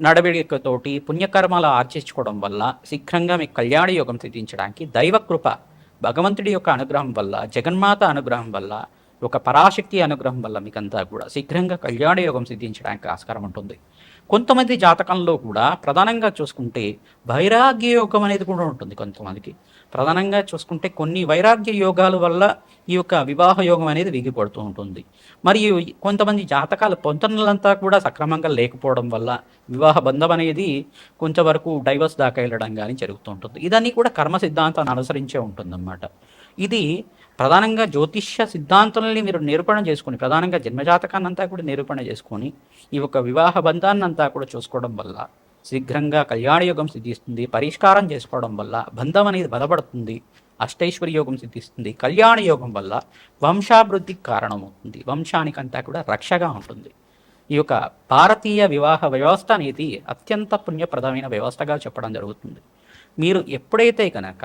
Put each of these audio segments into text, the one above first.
నడవడికతోటి పుణ్యకర్మలు ఆర్చించుకోవడం వల్ల శీఘ్రంగా మీకు కళ్యాణ యోగం సిద్ధించడానికి దైవకృప భగవంతుడి యొక్క అనుగ్రహం వల్ల జగన్మాత అనుగ్రహం వల్ల ఒక పరాశక్తి అనుగ్రహం వల్ల మీకంతా కూడా శీఘ్రంగా కళ్యాణ యోగం సిద్ధించడానికి ఆస్కారం ఉంటుంది. కొంతమంది జాతకంలో కూడా ప్రధానంగా చూసుకుంటే వైరాగ్య యోగం అనేది కూడా ఉంటుంది కొంతమందికి. ప్రధానంగా చూసుకుంటే కొన్ని వైరాగ్య యోగాల వల్ల ఈ యొక్క వివాహ యోగం అనేది విగిపడుతూ ఉంటుంది. మరియు కొంతమంది జాతకాల పొంతనలంతా కూడా సక్రమంగా లేకపోవడం వల్ల వివాహ బంధం అనేది కొంతవరకు డైవర్స్ దాకా వెళ్ళడం కానీ జరుగుతూ ఉంటుంది. ఇదన్నీ కూడా కర్మ సిద్ధాంతాన్ని అనుసరించే ఉంటుందన్నమాట. ఇది ప్రధానంగా జ్యోతిష్య సిద్ధాంతాలని మీరు నిరూపణ చేసుకుని ప్రధానంగా జన్మజాతకాన్ని అంతా కూడా నిరూపణ చేసుకొని ఈ యొక్క వివాహ బంధాన్ని అంతా కూడా చూసుకోవడం వల్ల శీఘ్రంగా కళ్యాణ యోగం సిద్ధిస్తుంది పరిష్కారం చేసుకోవడం వల్ల బంధం అనేది బలపడుతుంది అష్టైశ్వర్య యోగం సిద్ధిస్తుంది కళ్యాణ యోగం వల్ల వంశాభివృద్ధికి కారణమవుతుంది వంశానికంతా కూడా రక్షగా ఉంటుంది. ఈ యొక్క భారతీయ వివాహ వ్యవస్థ అనేది అత్యంత పుణ్యప్రదమైన వ్యవస్థగా చెప్పడం జరుగుతుంది. మీరు ఎప్పుడైతే కనుక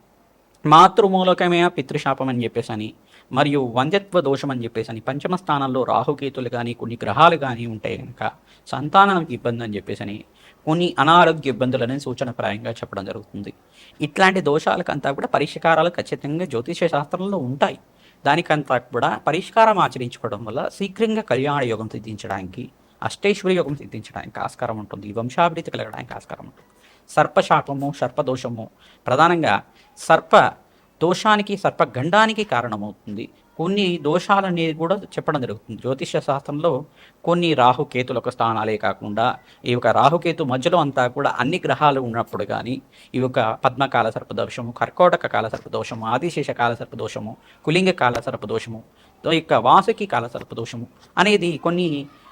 మాతృమూలకమే పితృశాపం అని చెప్పేసి అని మరియు వంద్యత్వ దోషం అని చెప్పేసి అని పంచమ స్థానంలో రాహుకేతులు కానీ కొన్ని గ్రహాలు కానీ ఉంటే కనుక సంతానానికి ఇబ్బంది అని చెప్పేసి అని కొన్ని అనారోగ్య ఇబ్బందులని సూచనప్రాయంగా చెప్పడం జరుగుతుంది. ఇట్లాంటి దోషాలకంతా కూడా పరిష్కారాలు ఖచ్చితంగా జ్యోతిష శాస్త్రంలో ఉంటాయి. దానికంతా కూడా పరిష్కారం ఆచరించుకోవడం వల్ల శీఘ్రంగా కళ్యాణ యోగం సిద్ధించడానికి అష్టేశ్వరి యోగం సిద్ధించడానికి ఆస్కారం ఉంటుంది. వంశాభివృద్ధి కలగడానికి ఆస్కారం ఉంటుంది. సర్పశాపము సర్పదోషము. ప్రధానంగా సర్ప దోషానికి సర్పగండానికి కారణమవుతుంది. కొన్ని దోషాలనేది కూడా చెప్పడం జరుగుతుంది. జ్యోతిష శాస్త్రంలో కొన్ని రాహుకేతుల యొక్క స్థానాలే కాకుండా ఈ యొక్క రాహుకేతు మధ్యలో అంతా కూడా అన్ని గ్రహాలు ఉన్నప్పుడు కానీ ఈ యొక్క పద్మకాల సర్పదోషము కర్కోటక కాల సర్పదోషము ఆదిశేష కాల సర్పదోషము కులింగ కాల సర్పదోషము ఈ యొక్క వాసుకి కాల సర్పదోషము అనేది కొన్ని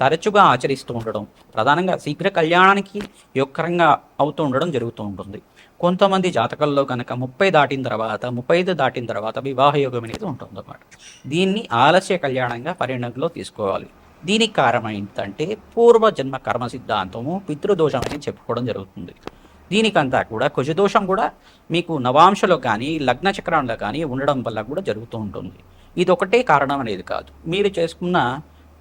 తరచుగా ఆచరిస్తూ ఉండడం ప్రధానంగా శీఘ్ర కళ్యాణానికి యొక్కరంగా అవుతూ ఉండడం జరుగుతూ ఉంటుంది. కొంతమంది జాతకాల్లో కనుక ముప్పై దాటిన తర్వాత ముప్పై ఐదు దాటిన తర్వాత వివాహ యోగం అనేది ఉంటుంది అన్నమాట దీన్ని ఆలస్య కళ్యాణంగా పరిగణనలో తీసుకోవాలి. దీనికి కారణం ఏంటంటే పూర్వజన్మ కర్మ సిద్ధాంతము పితృదోషం అని చెప్పుకోవడం జరుగుతుంది. దీనికంతా కూడా కుజదోషం కూడా మీకు నవాంశలో కానీ లగ్న చక్రంలో కానీ ఉండడం వల్ల కూడా జరుగుతూ ఉంటుంది. ఇది ఒకటే కారణం అనేది కాదు. మీరు చేసుకున్న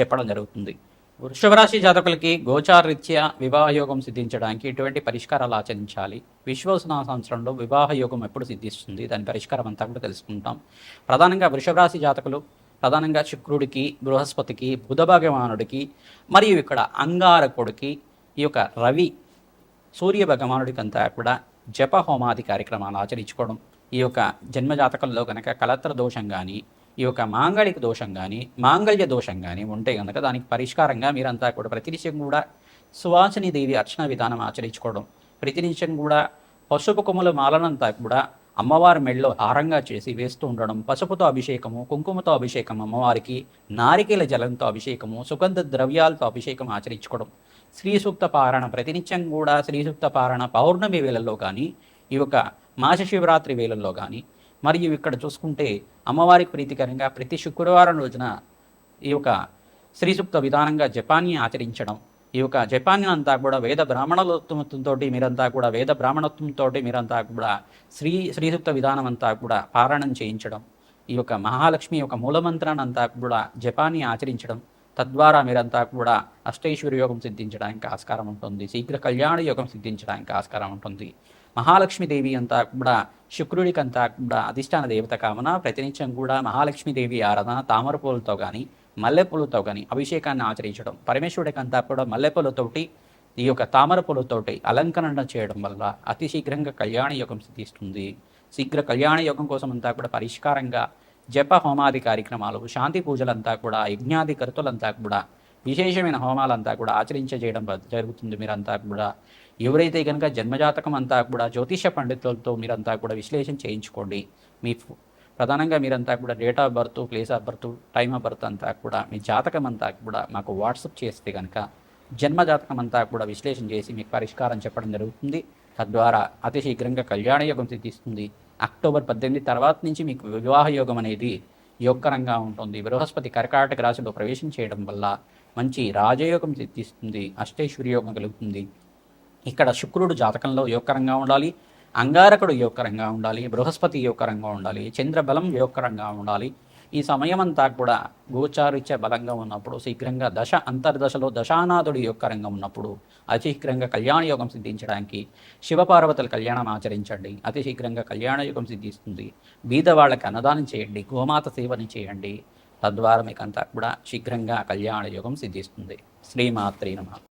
చెప్పడం జరుగుతుంది. వృషభ రాశి జాతకులకి గోచారరీత్యా వివాహయోగం సిద్ధించడానికి ఎటువంటి పరిష్కారాలు ఆచరించాలి. విశ్వసన సంవత్సరంలో వివాహయోగం ఎప్పుడు సిద్ధిస్తుంది? దాని పరిష్కారం అంతా కూడా తెలుసుకుంటాం. ప్రధానంగా వృషభ రాశి జాతకులు ప్రధానంగా శుక్రుడికి బృహస్పతికి బుధ భగవానుడికి మరియు ఇక్కడ అంగారకుడికి ఈ యొక్క రవి సూర్య భగవానుడికి అంతా కూడా జప హోమాది కార్యక్రమాలు ఆచరించుకోవడం. ఈ యొక్క జన్మజాతకంలో కనుక కలత్ర దోషం కానీ ఈ యొక్క మాంగళిక దోషం కానీ మాంగళ్య దోషం కానీ ఉంటే కనుక దానికి పరిష్కారంగా మీరంతా కూడా ప్రతినిత్యం కూడా సువాసిని దేవి అర్చన విధానం ఆచరించుకోవడం ప్రతినిత్యం కూడా పసుపు కొమ్ముల మాలనంతా కూడా అమ్మవారి మెళ్ళలో హారంగా చేసి వేస్తూ ఉండడం పసుపుతో అభిషేకము కుంకుమతో అభిషేకం అమ్మవారికి నారికేల జలంతో అభిషేకము సుగంధ ద్రవ్యాలతో అభిషేకం ఆచరించుకోవడం. శ్రీ సూక్త పారణ ప్రతినిత్యం కూడా శ్రీ సూక్త పారణ పౌర్ణమి వేళల్లో కానీ ఈ యొక్క మాస శివరాత్రి వేళల్లో కానీ మరియు ఇక్కడ చూసుకుంటే అమ్మవారికి ప్రీతికరంగా ప్రతి శుక్రవారం రోజున ఈ యొక్క శ్రీ సూక్త విధానంగా జపాన్ని ఆచరించడం ఈ యొక్క జపాన్ని అంతా కూడా వేద బ్రాహ్మణత్వంతో మీరంతా కూడా వేద బ్రాహ్మణత్వంతో మీరంతా కూడా శ్రీ శ్రీసూక్త విధానం అంతా కూడా పారాయణం చేయించడం ఈ యొక్క మహాలక్ష్మి యొక్క మూలమంత్రాన్ని అంతా కూడా జపాన్ని ఆచరించడం తద్వారా మీరంతా కూడా అష్టైశ్వర్య యోగం సిద్ధించడానికి ఆస్కారం ఉంటుంది శీఘ్ర కళ్యాణ యోగం సిద్ధించడానికి ఆస్కారం ఉంటుంది. మహాలక్ష్మీదేవి అంతా కూడా శుక్రుడికి అంతా కూడా అధిష్టాన దేవత కావున ప్రతినిత్యం కూడా మహాలక్ష్మీదేవి ఆరాధన తామర పూలతో కానీ మల్లెపూలతో కానీ అభిషేకాన్ని ఆచరించడం. పరమేశ్వరుడికి అంతా కూడా మల్లెపూలతోటి ఈ యొక్క తామర పూలతోటి అలంకరణ చేయడం వల్ల అతి శీఘ్రంగా కళ్యాణ యోగం సిద్ధిస్తుంది. శీఘ్ర కళ్యాణ యోగం కోసం అంతా కూడా పరిష్కారంగా జప హోమాది కార్యక్రమాలు శాంతి పూజలంతా కూడా యజ్ఞాది కరుతులంతా కూడా విశేషమైన హోమాలంతా కూడా ఆచరించజేయడం జరుగుతుంది. మీరంతా కూడా ఎవరైతే కనుక జన్మజాతకం అంతా కూడా జ్యోతిష పండితులతో మీరంతా కూడా విశ్లేషణ చేయించుకోండి. మీ ప్రధానంగా మీరంతా కూడా date of birth place of birth time of birth అంతా కూడా మీ జాతకం అంతా కూడా మాకు వాట్సప్ చేస్తే కనుక జన్మజాతకం అంతా కూడా విశ్లేషణ చేసి మీకు పరిష్కారం చెప్పడం జరుగుతుంది. తద్వారా అతి శీఘ్రంగా కళ్యాణ యోగం సిద్ధిస్తుంది. అక్టోబర్ పద్దెనిమిది తర్వాత నుంచి మీకు వివాహ యోగం అనేది యోగకరంగా ఉంటుంది. బృహస్పతి కర్కాటక రాశిలో ప్రవేశం చేయడం వల్ల మంచి రాజయోగం సిద్ధిస్తుంది. అష్టైశ్వర్య యోగం కలుగుతుంది. ఇక్కడ శుక్రుడు జాతకంలో యోగకరంగా ఉండాలి అంగారకుడు యోగకరంగా ఉండాలి బృహస్పతి యోగకరంగా ఉండాలి చంద్రబలం యోగకరంగా ఉండాలి. ఈ సమయం అంతా కూడా గోచారిత్య బలంగా ఉన్నప్పుడు శీఘ్రంగా దశ అంతర్దశలో దశానాథుడు యోగకరంగా ఉన్నప్పుడు అతి శీఘ్రంగా కళ్యాణ యోగం సిద్ధించడానికి శివపార్వతుల కళ్యాణం ఆచరించండి. అతి శీఘ్రంగా కళ్యాణ యోగం సిద్ధిస్తుంది. బీదవాళ్ళకి అన్నదానం చేయండి గోమాత సేవని చేయండి. తద్వారా మీకంతా కూడా శీఘ్రంగా కళ్యాణ యోగం సిద్ధిస్తుంది. శ్రీమాత్రీ నమ.